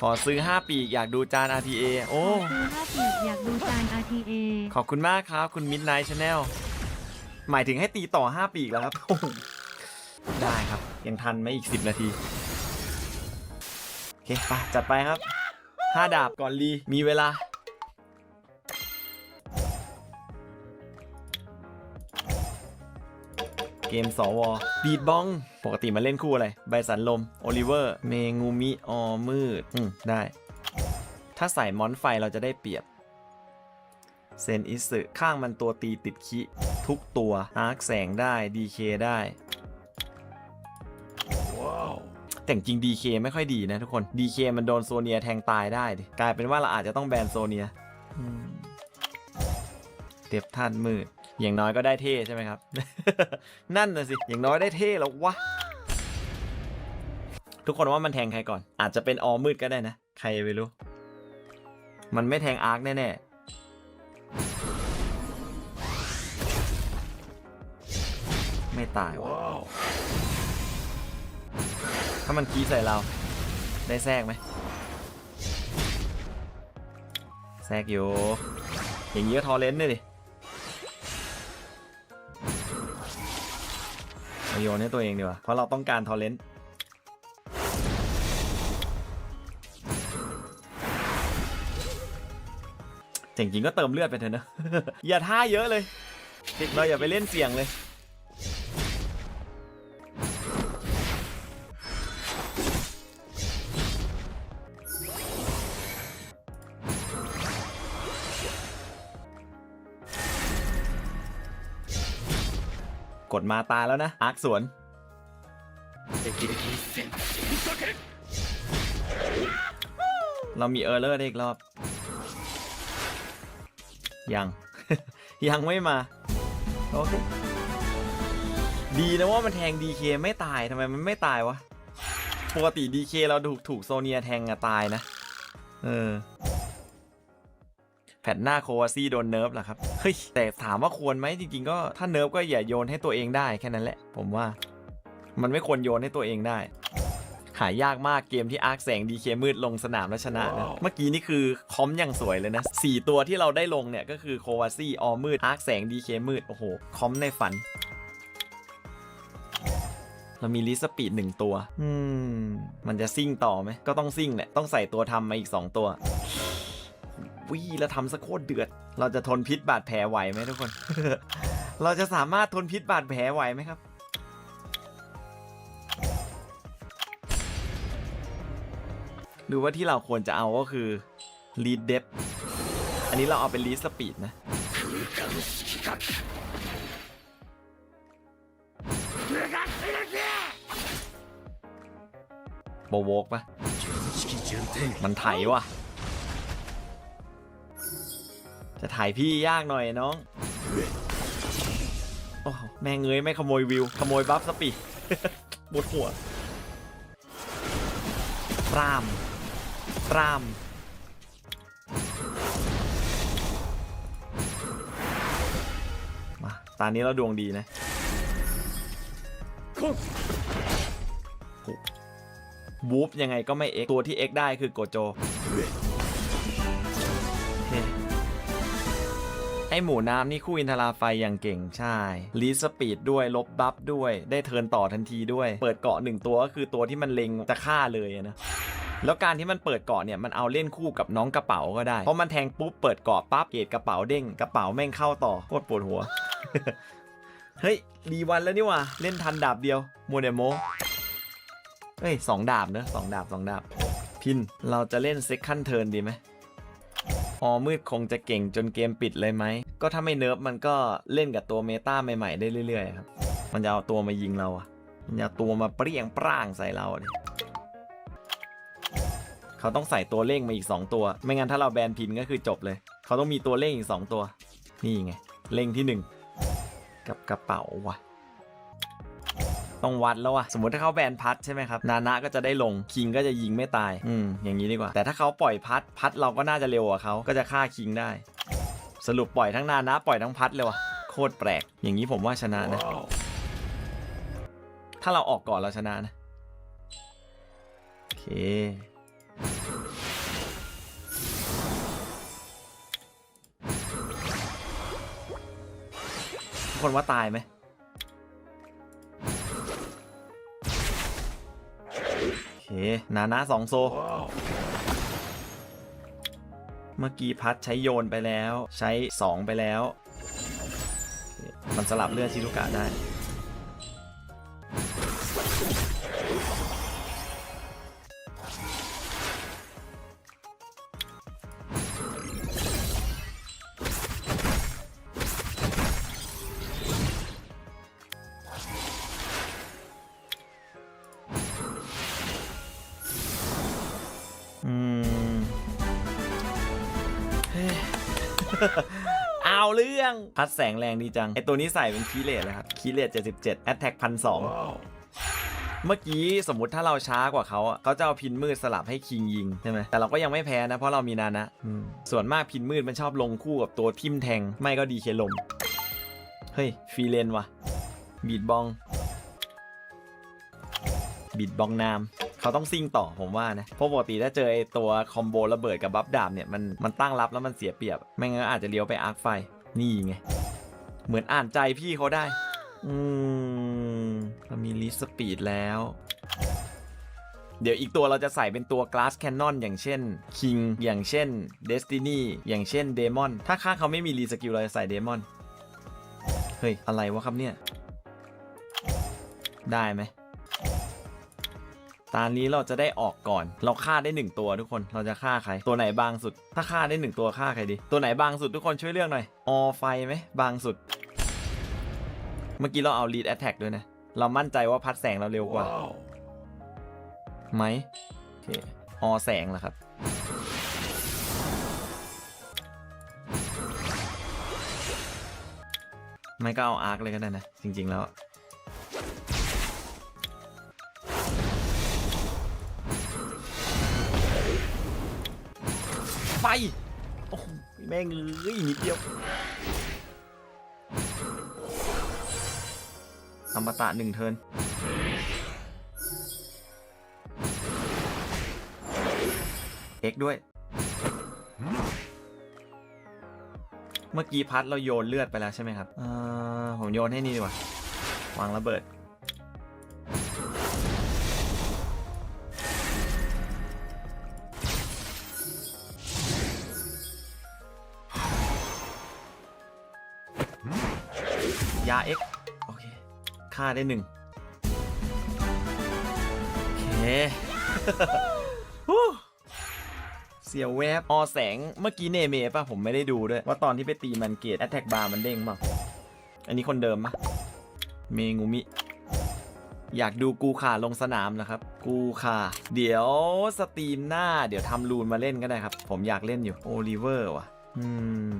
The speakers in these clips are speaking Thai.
ขอซื้อ 5 ปีกอยากดูจาน RTA โอ้ ซื้อห้าปีกอยากดูจาน RTA ขอบคุณมากครับ คุณ Midnight Channel หมายถึงให้ตีต่อ 5 ปีกแล้วครับโอ้โหได้ครับ ยังทันไหมอีก 10 นาที โอเค ไป จัดไปครับ 5 ดาบก่อนรีมีเวลา เกมสวบีดบอง ปกติมาเล่นคู่อะไร ไบสันลม โอลิเวอร์ เมงูมิออมืด อืม ได้ ถ้าใส่มอนไฟเราจะได้เปรียบ เซนอิสึข้างมันตัวตีติดคิทุกตัวอาร์คแสงได้ DK ได้แต่จริง DK ไม่ค่อยดีนะทุกคน DK มันโดนโซเนียแทงตายได้ดิกลายเป็นว่าเราอาจจะต้องแบนโซเนียเด็บท่านมืด อย่างน้อยก็ได้เท่ใช่ไหมครับ นั่นน่ะสิ อย่างน้อยได้เท่แล้ววะ ทุกคนว่ามันแทงใครก่อน อาจจะเป็นออมืดก็ได้นะ ใครไม่รู้ มันไม่แทงอาร์คแน่ๆ ไม่ตายว่ะถ้ามันคีใส่เรา ได้แทรกไหมแทรกอยู่ อย่างนี้ก็ทอเลนต์เลยดิ โยนให้ตัวเองดีกว่า เพราะเราต้องการทอเลนต์จริงๆก็เติมเลือดไปเถอะนะ อย่าท่าเยอะเลยเราอย่าไปเล่นเสี่ยงเลย ดมาตายแล้วนะ อาร์คสวนเรามีเออร์เลอร์ได้อีกรอบ ยัง ยังไม่มา โอเค ดีนะว่ามันแทง DK ไม่ตายทำไมมันไม่ตายวะ ปกติ DK เราถูกถูกโซเนียแทงอะตายนะ เออ แผ่นหน้าโควาซี่โดนเนิร์ฟเหรอครับ เฮ้ย แต่ถามว่าควรไหมจริงๆ ก็ถ้าเนิร์ฟก็อย่าโยนให้ตัวเองได้แค่นั้นแหละ ผมว่า มันไม่ควรโยนให้ตัวเองได้ หายากมากเกมที่อาร์คแสงดีเคมืดลงสนามแล้วชนะนะ เมื่อกี้นี่คือคอมอย่างสวยเลยนะสี่ตัวที่เราได้ลงเนี่ยก็คือโควาซี่ออมืดอาร์คแสงดีเคมืดโอ้โหคอมในฝันเรามีลิสปีดหนึ่งตัว อืม มันจะซิ่งต่อไหม ก็ต้องซิ่งแหละ ต้องใส่ตัวทำมาอีก 2 ตัว วิแล้วทำสะโคตรเดือด เราจะทนพิษบาดแผลไหวไหมทุกคน เราจะสามารถทนพิษบาดแผลไหวไหมครับ หรือว่าที่เราควรจะเอาก็คือ lead d e p อันนี้เราเอาเป็น lead speed นะโบโวกปะมันไถว่ะ จะถ่ายพี่ยากหน่อยน้อง โอ้แม่งเงยไม่ขโมยวิว ขโมยบัฟสปีบดหัวปรามปรามมาตอนนี้เราดวงดีนะวูฟยังไงก็ไม่เอ็กตัวที่เอ็กได้คือโกโจ ไอหมูน้ำนี่คู่อินทราไฟอย่างเก่งใช่ลีสปีดด้วยลบบัฟด้วย ได้เทิร์นต่อทันทีด้วย เปิดเกาะหนึ่งตัวก็คือตัวที่มันเล็งจะฆ่าเลยนะแล้วการที่มันเปิดเกาะเนี่ยมันเอาเล่นคู่กับน้องกระเป๋าก็ได้ เพราะมันแทงปุ๊บเปิดเกาะปั๊บเกตกระเป๋าเด้งกระเป๋าแม่งเข้าต่อโคตรปวดหัว เฮ้ยรีวันแล้วนี่ว่ะเล่นทันดาบเดียวโมเดโมเฮ้ยสองดาบเนอะสองดาบสองดาบ พินเราจะเล่นเซคันเทิร์นดีไหม ออมืดคงจะเก่งจนเกมปิดเลยไหม ก็ถ้าไม่เนิร์ฟมันก็เล่นกับตัวเมตาใหม่ๆได้เรื่อยๆครับ มันจะเอาตัวมายิงเราอะมันจะเอาตัวมาเปรี้ยงปร่างใส่เราเลยเขาต้องใส่ตัวเร่งมาอีก 2 ตัว ไม่งั้นถ้าเราแบนพินก็คือจบเลย เขาต้องมีตัวเร่งอีก 2 ตัว นี่ไงเร่งที่ 1 กับกระเป๋าว่ะ ต้องวัดแล้วอะสมมติถ้าเขาแบนพัดใช่ไหมครับนานะก็จะได้ลงคิงก็จะยิงไม่ตายอืมอย่างนี้ดีกว่า แต่ถ้าเขาปล่อยพัดพัดเราก็น่าจะเร็วกว่าเขาก็จะฆ่าคิงได้ สรุปปล่อยทั้งนานะปล่อยทั้งพัดเลยวะโคตรแปลก อย่างนี้ผมว่าชนะนะ ถ้าเราออกก่อนเราชนะนะ โอเค ทุกคนว่าตายไหม นานะสองโซ เมื่อกี้พัดใช้โยนไปแล้ว ใช้ 2 ไปแล้ว มันสลับเลือดชิลุกะได้ เอาเรื่อง พัดแสงแรงดีจัง ไอตัวนี้ใส่เป็นคีเลตเลยครับ คีเลต77แอตแทกพันสองเมื่อกี้สมมุติถ้าเราช้ากว่าเขาอะเขาจะเอาพินมืดสลับให้คิงยิงใช่ไหมแต่เราก็ยังไม่แพ้นะ เพราะเรามีนานะอืมส่วนมากพินมืดมันชอบลงคู่กับตัวทิมแทง ไม่ก็ดีเคลม เฮ้ยฟรีเลนว่ะบีดบอง บีดบองนาม เขาต้องซิ่งต่อผมว่านะเพราะปกติถ้าเจอไอตัวคอมโบระเบิดกับบัฟดาบเนี่ยมันมันตั้งรับแล้วมันเสียเปรียบไม่งั้นอาจจะเลี้ยวไปอาร์คไฟนี่ไงเหมือนอ่านใจพี่เขาได้ อืมเรามีลิสปีดแล้ว เดี๋ยวอีกตัวเราจะใส่เป็นตัว Glass Cannon อย่างเช่น King อย่างเช่น Destiny อย่างเช่น Demon ถ้าค่าเขาไม่มีรีสกิลเราจะใส่ Demon เฮ้ย อะไรวะครับเนี่ย ได้ไหม ตอนนี้เราจะได้ออกก่อน เราฆ่าได้หนึ่งตัวทุกคน เราจะฆ่าใคร ตัวไหนบางสุด ถ้าฆ่าได้หนึ่งตัวฆ่าใครดี ตัวไหนบางสุดทุกคนช่วยเลือกหน่อย ออไฟไหมบางสุด เมื่อกี้เราเอา lead attack ด้วยนะ เรามั่นใจว่าพัดแสงเราเร็วกว่า ไหมโอเคออแสงเหรอครับ ไม่ก็เอาอาร์คเลยก็ได้นะ จริง ๆ แล้ว ไปโอ้โหแม่งเอ้ยนิดเดียวอมตะหนึ่งเทินเอ็กด้วย เมื่อกี้พัดเราโยนเลือดไปแล้วใช่ไหมครับ ผมโยนให้นี่ดีกว่า วางระเบิด่าได้หนึ่งโอเคเสียวแวบออแสงเมื่อกี้เนเมป่ะ ผมไม่ได้ดูด้วย ว่าตอนที่ไปตีมันเกตแอตแทกบาร์มันเด้งมั้งอันนี้คนเดิมปะเมงูมิ อยากดูกูขาลงสนามนะครับ กูขาเดี๋ยวสตรีมหน้า เดี๋ยวทำรูนมาเล่นก็ได้ครับ ผมอยากเล่นอยู่โอลิเวอร์ว่ะ อืม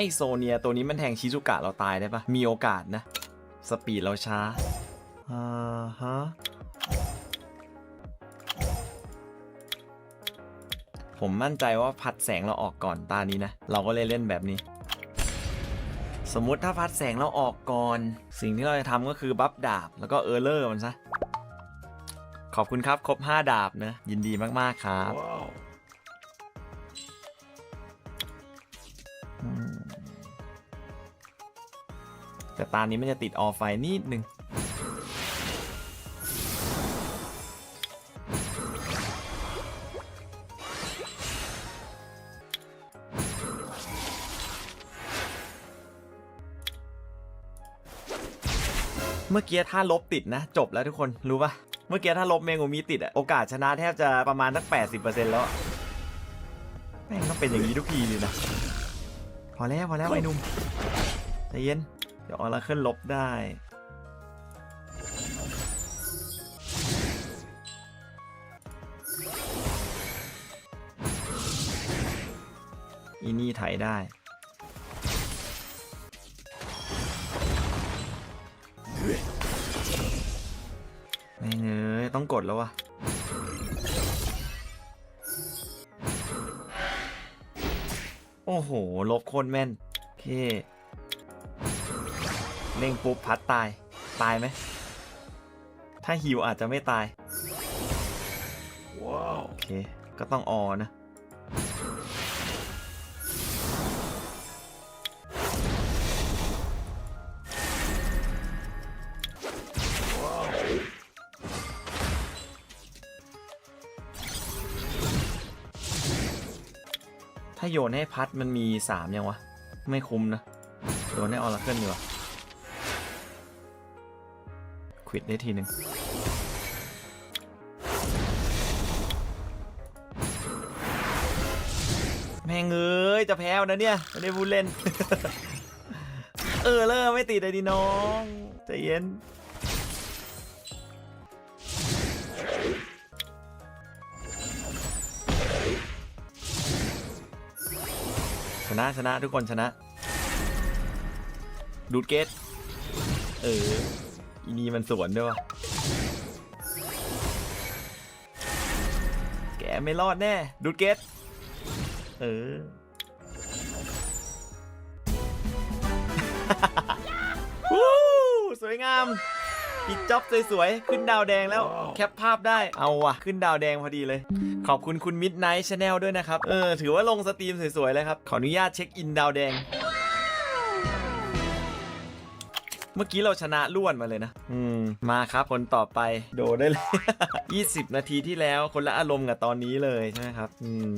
ไอโซเนียตัวนี้มันแทงชิซุกะเราตายได้ปะมีโอกาสนะ สปีดเราช้า อ่าฮะ ผมมั่นใจว่าพัดแสงเราออกก่อนตานี้นะ เราก็เลยเล่นแบบนี้ สมมุติถ้าพัดแสงเราออกก่อน สิ่งที่เราจะทำก็คือบัฟดาบ แล้วก็เออร์เลอร์มันซะ ขอบคุณครับ ครบ 5 ดาบนะ ยินดีมาก ๆ ครับอื แต่ตานี้มันจะติดออฟไฟนิดนึงเมื่อกี้ถ้าลบติดนะ จบแล้วทุกคนรู้ปะเมื่อกี้ถ้าลบเมงูมีติดอะโอกาสชนะแทบจะประมาณสัก80%แล้วแม่งต้องเป็นอย่างนี้ทุกทีเลยนะ พอแล้วพอแล้วไอ้หนุ่มใจเย็น เดี๋ยวออราเคิลลบได้ อีนี่ไถได้ไม่เงยต้องกดแล้ววะโอ้โห ลบโคนแม่น โอเค เล่งปุ๊บพัดตาย ตายไหม ถ้าฮิวอาจจะไม่ตาย ว้าวโอเค ก็ต้องออนะ ถ้าโยนให้พัดมันมี 3 ยังวะ ไม่คุ้มนะ โยนให้ออร์เกิลดีกว่า ควิดได้ทีหนึ่งแม่งเอ้ยจะแพ้วนะเนี่ยไม่ได้พูดเล่น เออเลอไม่ติดเลยดิน้องใจเย็นชนะชนะทุกคนชนะ ดูดเกต เออ อีนี่มันสวนด้วยวะแกไม่รอดแน่ ดูดเกตเออ วู้สวยงามปิดจ็อบสวยๆ ขึ้นดาวแดงแล้ว แคปภาพได้ เอาว่ะ ขึ้นดาวแดงพอดีเลย ขอบคุณคุณ Midnight Channel ด้วยนะครับ เออ ถือว่าลงสตรีมสวยๆ เลยครับ ขออนุญาตเช็คอินดาวแดง เมื่อกี้เราชนะล้วนมาเลยนะ อืม มาครับคนต่อไป โดได้เลย 20 นาทีที่แล้วคนละอารมณ์กับตอนนี้เลยใช่ไหมครับ อืม